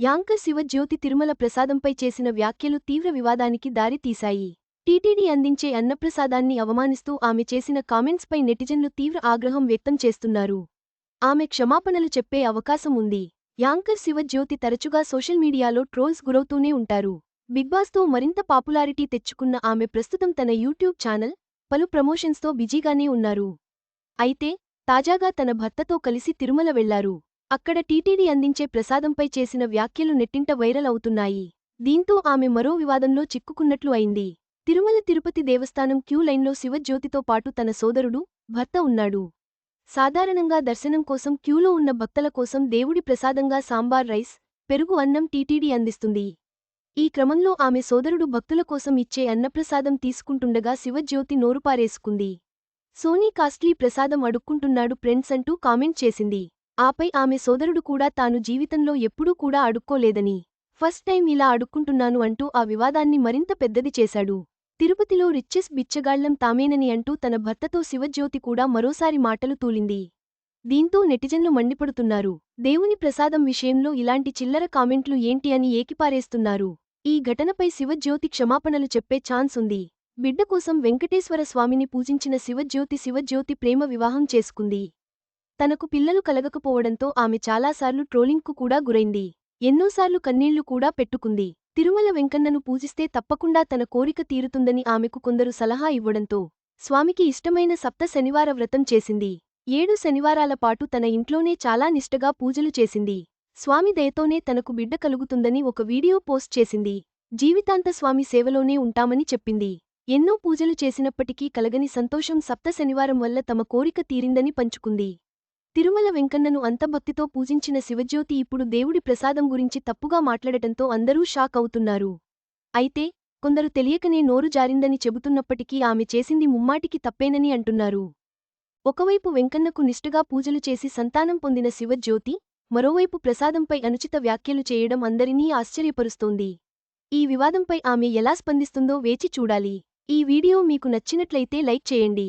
Anchor Shivajyothi Tirumala ప్రసాదంపై చేసిన వ్యాఖ్యలు తీవ్ర వివాదానికి దారి తీశాయి టీటీడీ అందించే అన్నప్రసాదాన్ని అవమానిస్తూ ఆమె చేసిన కామెంట్స్పై నెటిజన్లు తీవ్ర ఆగ్రహం వ్యక్తం చేస్తున్నారు. ఆమె క్షమాపణలు చెప్పే అవకాశం ఉంది. యాంకర్ శివజ్యోతి తరచుగా సోషల్ మీడియాలో ట్రోల్స్ గురవుతూనే ఉంటారు. బిగ్బాస్తో మరింత పాపులారిటీ తెచ్చుకున్న ఆమె ప్రస్తుతం తన యూట్యూబ్ ఛానల్ పలు ప్రమోషన్స్తో బిజీగానే ఉన్నారు. అయితే తాజాగా తన భర్తతో కలిసి తిరుమల వెళ్ళారు. అక్కడ టీటీడీ అందించే ప్రసాదంపై చేసిన వ్యాఖ్యలు నెట్టింట వైరల్ అవుతున్నాయి. దీంతో ఆమె మరో వివాదంలో చిక్కుకున్నట్లు అయింది. తిరుమల తిరుపతి దేవస్థానం క్యూ లైన్లో శివజ్యోతితో పాటు తన సోదరుడు భర్త ఉన్నాడు. సాధారణంగా దర్శనం కోసం క్యూలో ఉన్న భక్తల కోసం దేవుడి ప్రసాదంగా సాంబార్ రైస్ పెరుగు అన్నం టీటీడీ అందిస్తుంది. ఈ క్రమంలో ఆమె సోదరుడు భక్తుల కోసం ఇచ్చే అన్నప్రసాదం తీసుకుంటుండగా శివజ్యోతి నోరుపారేసుకుంది. సోనీ కాస్ట్లీ ప్రసాదం అడుక్కుంటున్నాడు ఫ్రెండ్స్ అంటూ కామెంట్ చేసింది. ఆపై ఆమె సోదరుడు కూడా తాను జీవితంలో ఎప్పుడూ కూడా అడుక్కోలేదని. ఫస్ట్ టైం ఇలా అడుక్కుంటున్నాను అంటూ ఆ వివాదాన్ని మరింత పెద్దది చేశాడు. తిరుపతిలో రిచ్చెస్ బిచ్చగాళ్ళం తామేనని అంటూ తన భర్తతో శివజ్యోతి కూడా మరోసారి మాటలు తూలింది. దీంతో నెటిజన్లు మండిపడుతున్నారు. దేవుని ప్రసాదం విషయంలో ఇలాంటి చిల్లర కామెంట్లు ఏంటి అని ఏకిపారేస్తున్నారు. ఈ ఘటనపై శివజ్యోతి క్షమాపణలు చెప్పే ఛాన్స్ ఉంది. బిడ్డ కోసం వెంకటేశ్వర స్వామిని పూజించిన శివజ్యోతి శివజ్యోతి ప్రేమ వివాహం చేసుకుంది. తనకు పిల్లలు కలగకపోవడంతో ఆమె చాలాసార్లు ట్రోలింగ్కు కూడా గురైంది. ఎన్నోసార్లు కన్నీళ్ళు కూడా పెట్టుకుంది. తిరుమల వెంకన్నను పూజిస్తే తప్పకుండా తన కోరిక తీరుతుందని ఆమెకు కొందరు సలహా ఇవ్వడంతో స్వామికి ఇష్టమైన సప్త శనివార వ్రతం చేసింది. ఏడు శనివారాల పాటు తన ఇంట్లోనే చాలా నిష్టగా పూజలు చేసింది. స్వామి దయతోనే తనకు బిడ్డ కలుగుతుందని ఒక వీడియో పోస్ట్ చేసింది. జీవితాంత స్వామి సేవలోనే ఉంటామని చెప్పింది. ఎన్నో పూజలు చేసినప్పటికీ కలగని సంతోషం సప్త శనివారం వల్ల తమ కోరిక తీరిందని పంచుకుంది. తిరుమల వెంకన్నను అంత భక్తితో పూజించిన శివజ్యోతి ఇప్పుడు దేవుడి ప్రసాదం గురించి తప్పుగా మాట్లాడటంతో అందరూ షాక్ అవుతున్నారు. అయితే కొందరు తెలియకనే నోరు జారిందని చెబుతున్నప్పటికీ ఆమె చేసింది ముమ్మాటికి తప్పేనని అంటున్నారు. ఒకవైపు వెంకన్నకు నిష్ఠగా పూజలు చేసి సంతానం పొందిన శివజ్యోతి మరోవైపు ప్రసాదంపై అనుచిత వ్యాఖ్యలు చేయడం అందరినీ ఆశ్చర్యపరుస్తోంది. ఈ వివాదంపై ఆమె ఎలా స్పందిస్తుందో వేచి చూడాలి. ఈ వీడియో మీకు నచ్చినట్లయితే లైక్ చేయండి.